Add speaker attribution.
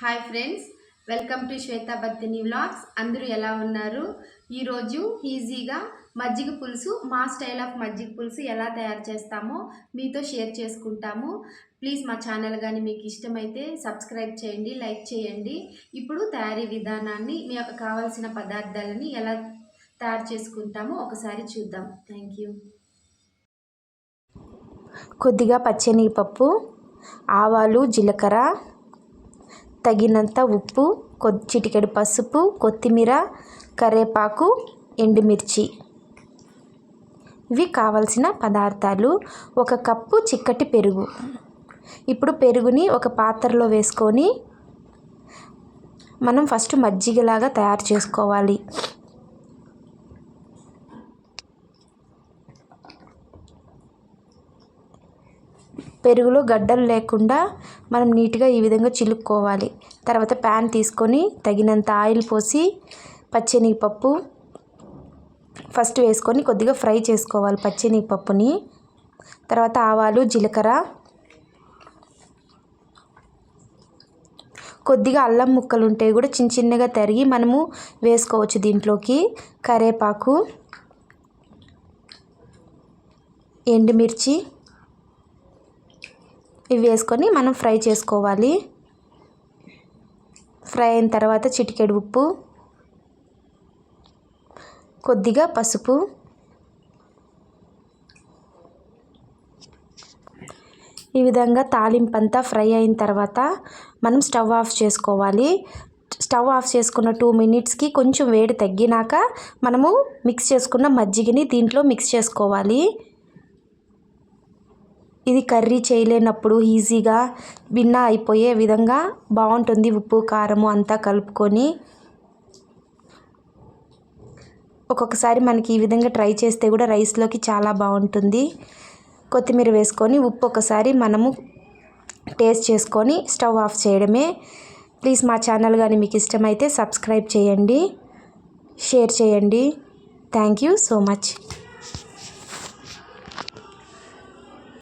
Speaker 1: Hi friends welcome to Shweta Battini vlogs. అందరూ ఎలా ఉన్నారు? ఈరోజు ఈజీగా మజ్జిగ పులుసు మా స్టైల్ ఆఫ్ మజ్జిగ పులుసు ఎలా తయారు చేస్తామో మీతో షేర్ చేసుకుంటాము. ప్లీజ్ మా ఛానల్ కానీ మీకు ఇష్టమైతే సబ్స్క్రైబ్ చేయండి లైక్ చేయండి. ఇప్పుడు తయారీ విధానాన్ని మీ యొక్క కావాల్సిన పదార్థాలని ఎలా తయారు చేసుకుంటామో ఒకసారి చూద్దాం. థ్యాంక్ యూ
Speaker 2: కొద్దిగా పచ్చనిపప్పు ఆవాలు జీలకర్ర తగినంత ఉప్పు కొద్ది చిటికెడు పసుపు కొత్తిమీర కరేపాకు ఎండుమిర్చి. ఇవి కావలసిన పదార్థాలు. ఒక కప్పు చిక్కటి పెరుగు. ఇప్పుడు పెరుగుని ఒక పాత్రలో వేసుకొని మనం ఫస్ట్ మజ్జిగలాగా తయారు చేసుకోవాలి. పెరుగులో గడ్డలు లేకుండా మనం నీట్గా ఈ విధంగా చిలుక్కోవాలి. తర్వాత ప్యాన్ తీసుకొని తగినంత ఆయిల్ పోసి పచ్చెనగపప్పు ఫస్ట్ వేసుకొని కొద్దిగా ఫ్రై చేసుకోవాలి పచ్చెనగపప్పుని తర్వాత ఆవాలు జీలకర్ర. కొద్దిగా అల్లం ముక్కలు ఉంటే కూడా చిన్న చిన్నగా తరిగి మనము వేసుకోవచ్చు దీంట్లోకి. కరేపాకు ఎండుమిర్చి ఇవి వేసుకొని మనం ఫ్రై చేసుకోవాలి. ఫ్రై అయిన తర్వాత చిటికెడు ఉప్పు కొద్దిగా పసుపు ఈ విధంగా తాలింపంతా ఫ్రై అయిన తర్వాత మనం స్టవ్ ఆఫ్ చేసుకోవాలి. స్టవ్ ఆఫ్ చేసుకున్న టూ మినిట్స్కి కొంచెం వేడి తగ్గినాక మనము మిక్స్ చేసుకున్న మజ్జిగని దీంట్లో మిక్స్ చేసుకోవాలి. ఇది కర్రీ చేయలేనప్పుడు ఈజీగా భిన్న అయిపోయే విధంగా బాగుంటుంది ఉప్పు కారము అంతా కలుపుకొని. ఒక్కొక్కసారి మనకి ఈ విధంగా ట్రై చేస్తే కూడా రైస్లోకి చాలా బాగుంటుంది. కొత్తిమీర వేసుకొని ఉప్పు ఒకసారి మనము టేస్ట్ చేసుకొని స్టవ్ ఆఫ్ చేయడమే. ప్లీజ్ మా ఛానల్ కానీ మీకు ఇష్టమైతే సబ్స్క్రైబ్ చేయండి షేర్ చేయండి. Thank you so much.